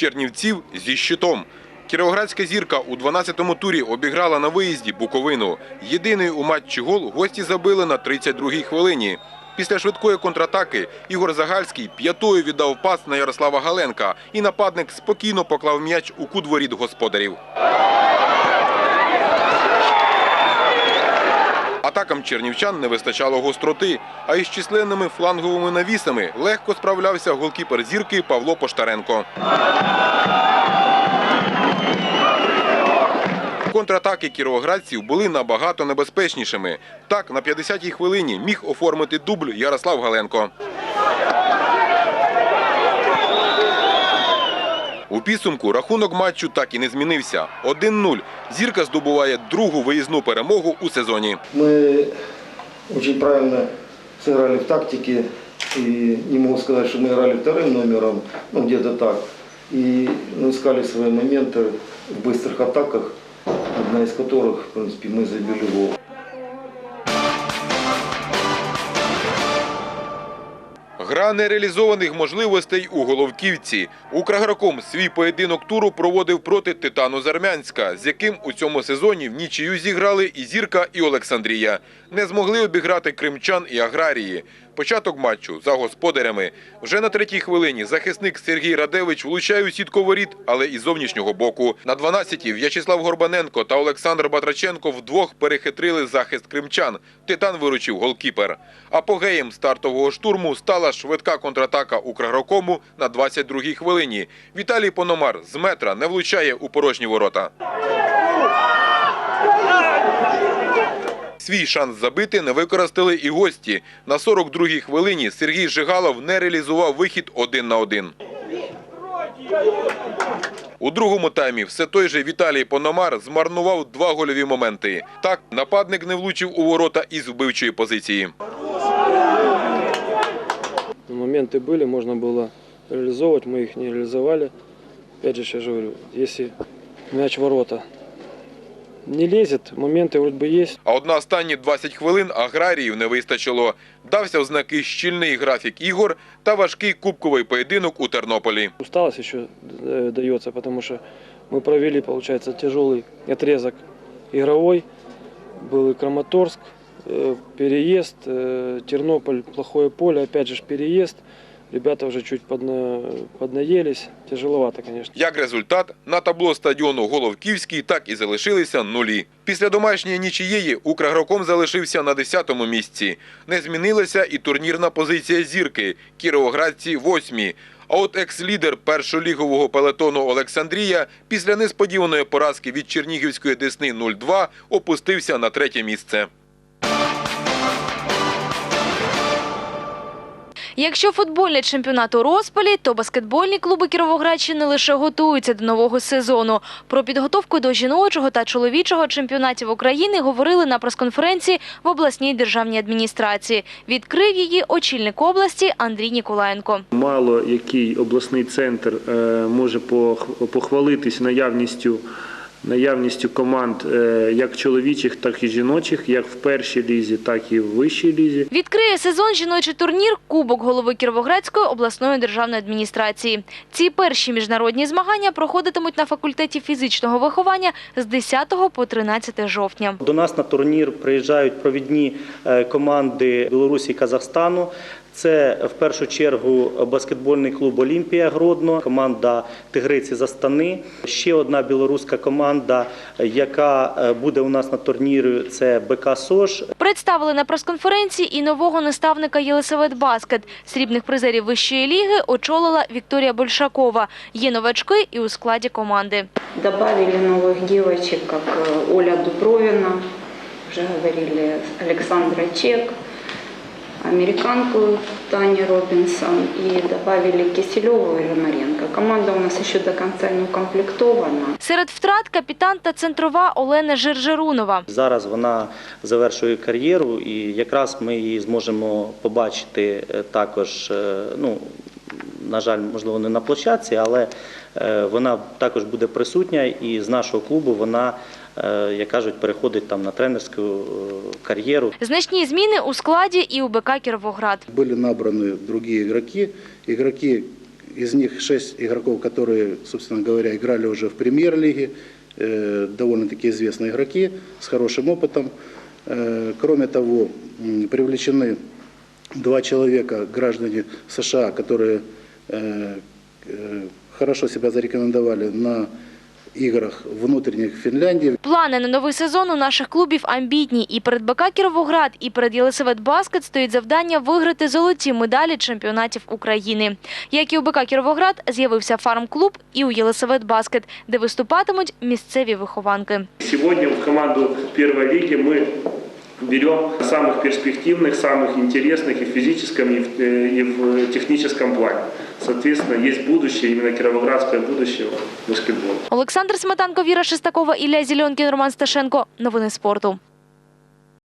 Чернівців зі щитом. Кіровоградська зірка у 12-му турі обіграла на виїзді Буковину. Єдиний у матчі гол гості забили на 32-й хвилині. Після швидкої контратаки Ігор Загальський п'ятою віддав пас на Ярослава Галенка, і нападник спокійно поклав м'яч у кут воріт господарів. Атакам чернівчан не вистачало гостроти, а із численними фланговими навісами легко справлявся голкіпер зірки Павло Поштаренко. Контратаки кіровоградців були набагато небезпечнішими. Так, на 50-й хвилині міг оформити дубль Ярослав Галенко. У підсумку рахунок матчу так і не змінився. 1-0. Зірка здобуває другу виїзну перемогу у сезоні. Мы очень правильно сыграли в тактике. И не могу сказать, что мы играли вторым номером, ну где-то так. И ну, искали свои моменты в быстрых атаках, одна из которых, в принципе, мы забили гол. Гра нереалізованих можливостей у Головківці. Украгроком свій поєдинок туру проводив проти Титану Зармянська, з яким у цьому сезоні в нічию зіграли і Зірка, і Олександрія. Не змогли обіграти кримчан і аграрії. Початок матчу за господарями. Вже на третій хвилині захисник Сергій Радевич влучає у сітку воріт, але із зовнішнього боку. На 12-ті В'ячеслав Горбаненко та Олександр Батраченко вдвох перехитрили захист кримчан. Титан виручив голкіпер. Апогеєм стартового штурму стала швидка контратака Украгрокому на 22-й хвилині. Віталій Пономар з метра не влучає у порожні ворота. Свій шанс забити не використали і гості. На 42-й хвилині Сергій Жигалов не реалізував вихід один на один. У другому таймі все той же Віталій Пономар змарнував два гольові моменти. Так, нападник не влучив у ворота із вбивчої позиції. Моменты были, можно было реализовывать, мы их не реализовали. Опять же, я же говорю, если мяч в ворота не лезет, моменты вроде бы есть. А от на останні 20 хвилин аграріїв не вистачило. Дався в знаки щільний графік ігор та важкий кубковий поєдинок у Тернополі. Усталость еще э, дается, потому что мы провели, получается, тяжелый отрезок игровой. Был и Краматорск, э, переезд, э, Тернополь, плохое поле, опять же ж переезд. Ребята уже чуть подна... поднаелись. Тяжеловато, конечно. Як результат, на табло стадіону Головківський так і залишилися нулі. Після домашньої нічиєї Украгроком залишився на 10-му місці. Не змінилася і турнірна позиція зірки – кіровоградці – восьмі. А от екс-лідер першолігового пелетону Олександрія після несподіваної поразки від Чернігівської Десни 0-2 опустився на третє місце. Якщо футбольний чемпіонат у розпалі, то баскетбольні клуби Кіровоградщини лише готуються до нового сезону. Про підготовку до жіночого та чоловічого чемпіонатів України говорили на прес-конференції в обласній державній адміністрації. Відкрив її очільник області Андрій Ніколаєнко. Мало який обласний центр е, може пох- похвалитись наявністю, наявністю команд е, як чоловічих, так і жіночих, як в першій лізі, так і в вищій лізі. Відкриє сезон жіночий турнір Кубок голови Кіровоградської обласної державної адміністрації. Ці перші міжнародні змагання проходитимуть на факультеті фізичного виховання з 10 по 13 жовтня. До нас на турнір приїжджають провідні е, команди Білорусі і Казахстану. Це в першу чергу баскетбольний клуб Олімпія Гродно, команда Тигриці Застани. Ще одна білоруська команда, яка е, буде у нас на турнірі, це БК СОЖ. Представили на прес-конференції і нового наставника Єлисавет Баскет. Срібних призерів вищої ліги очолила Вікторія Большакова. Є новачки і у складі команди. Добавили новых девочек, как э, Оля Дубровина, уже говорили, Александра Чек, американку Тани Робинсон и добавили Киселеву и Ромаренко. Команда у нас еще до конца не укомплектована. Серед втрат капітан та центрова Олена Жержерунова. Зараз вона завершує кар'єру, і якраз ми її зможемо побачити е, також. е, Ну на жаль, можливо, не на площадці, але е, вона також буде присутня, і з нашого клубу вона, е, як кажуть, переходить там на тренерську е, кар'єру. Значні зміни у складі і у БК Кіровоград. Были набраны другие игроки, игроки из них шесть игроков, которые, собственно говоря, играли уже в премьер-лиге, э, довольно-таки известные игроки с хорошим опытом. Э, Кроме того, м, привлечены два человека, граждане США, которые э, э, хорошо себя зарекомендовали на играх внутренних в Финляндии. Плани на новий сезон у наших клубів амбітні. І перед БК Кіровоград, і перед Єлисавет Баскет стоїть завдання виграти золоті медалі чемпіонатів України. Як і у БК Кіровоград, з'явився фарм-клуб і у Єлисавет Баскет, де виступатимуть місцеві вихованки. Сегодня в команду первой лиги мы берем самых перспективных, самых интересных и в физическом, и в, э, и в техническом плане. Соответственно, есть будущее, именно кировоградское будущее в баскетболе. Олександр Сметанко, Віра Шестакова, Ілля Зільонкін, Роман Сташенко. Новини спорту.